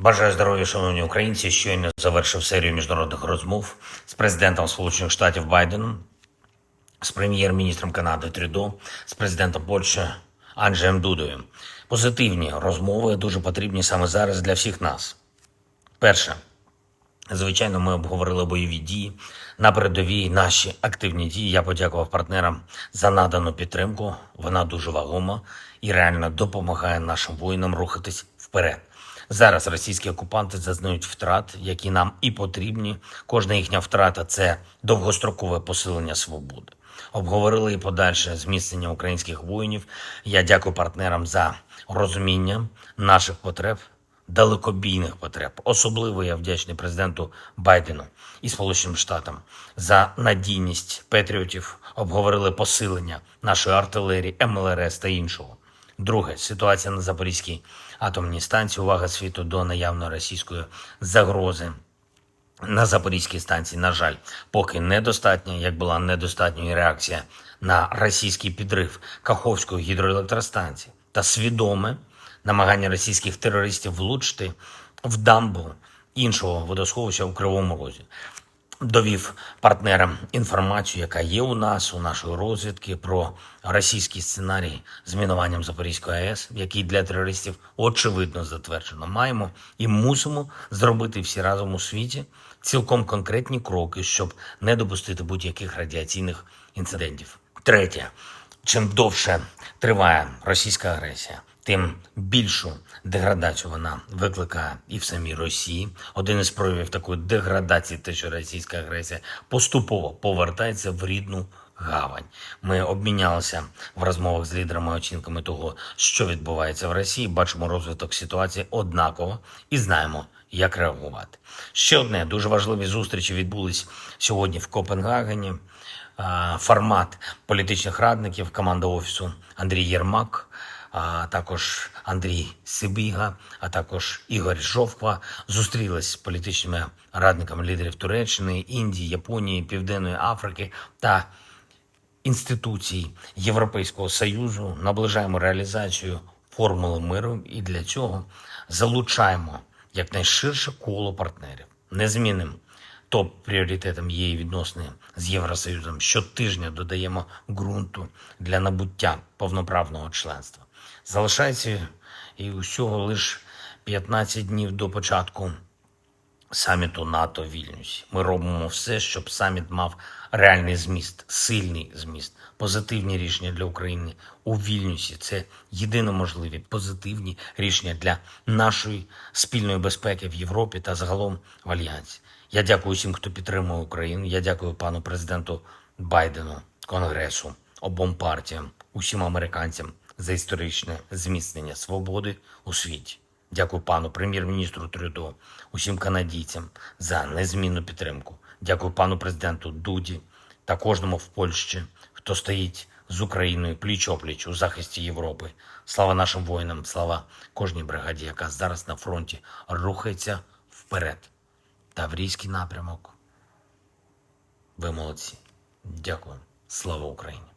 Бажаю здоров'я, шановні українці. Щойно завершив серію міжнародних розмов з президентом Сполучених Штатів Байденом, з прем'єр-міністром Канади Трюдо, з президентом Польщі Анджеєм Дудою. Позитивні розмови дуже потрібні саме зараз для всіх нас. Перше, Звичайно, ми обговорили бойові дії на передовій, наші активні дії. Я подякував партнерам за надану підтримку. Вона дуже вагома і реально допомагає нашим воїнам рухатись вперед. Зараз російські окупанти зазнають втрат, які нам і потрібні. Кожна їхня втрата це довгострокове посилення свободи. Обговорили і подальше зміцнення українських воїнів. Я дякую партнерам за розуміння наших потреб далекобійних потреб. Особливо я вдячний президенту Байдену і Сполученим Штатам за надійність патріотів. Обговорили посилення нашої артилерії, МЛРС та іншого. Друге, ситуація на Запорізькій атомній станції. Увага світу до наявної російської загрози на Запорізькій станції, на жаль, поки недостатня, як була недостатньою реакція на російський підрив Каховської гідроелектростанції та свідоме намагання російських терористів влучити в дамбу іншого водосховища у Кривому Розі. Довів партнерам інформацію, яка є у нас, у нашої розвідки, про російський сценарій з мінуванням Запорізької АЕС, який для терористів очевидно затверджено. Маємо і мусимо зробити всі разом у світі цілком конкретні кроки, щоб не допустити будь-яких радіаційних інцидентів. Третє, чим довше триває російська агресія, тим більшу деградацію вона викликає і в самій Росії. Один із проявів такої деградації, те, що російська агресія поступово повертається в рідну гавань. Ми обмінялися в розмовах з лідерами оцінками того, що відбувається в Росії. Бачимо розвиток ситуації однаково і знаємо, як реагувати. Ще одне дуже важливі зустрічі відбулись сьогодні в Копенгагені. Формат політичних радників, команда офісу Андрій Єрмак, а також Андрій Сибіга, а також Ігор Жовква зустрілись з політичними радниками лідерів Туреччини, Індії, Японії, Південної Африки та інституцій Європейського Союзу. Наближаємо реалізацію формули миру і для цього залучаємо якнайширше коло партнерів. Незмінним топ-пріоритетом є відносини з Євросоюзом. Щотижня додаємо ґрунту для набуття повноправного членства. Залишається і усього лише 15 днів до початку саміту НАТО Вільнюсі. Ми робимо все, щоб саміт мав реальний зміст, сильний зміст, позитивні рішення для України у Вільнюсі. Це єдино можливі позитивні рішення для нашої спільної безпеки в Європі та загалом в Альянсі. Я дякую всім, хто підтримує Україну. Я дякую пану президенту Байдену, Конгресу, обом партіям, усім американцям за історичне зміцнення свободи у світі. Дякую пану прем'єр-міністру Трюдо, усім канадійцям за незмінну підтримку. Дякую пану президенту Дуді та кожному в Польщі, хто стоїть з Україною пліч опліч у захисті Європи. Слава нашим воїнам, слава кожній бригаді, яка зараз на фронті рухається вперед. Таврійський напрямок. Ви молодці. Дякую. Слава Україні!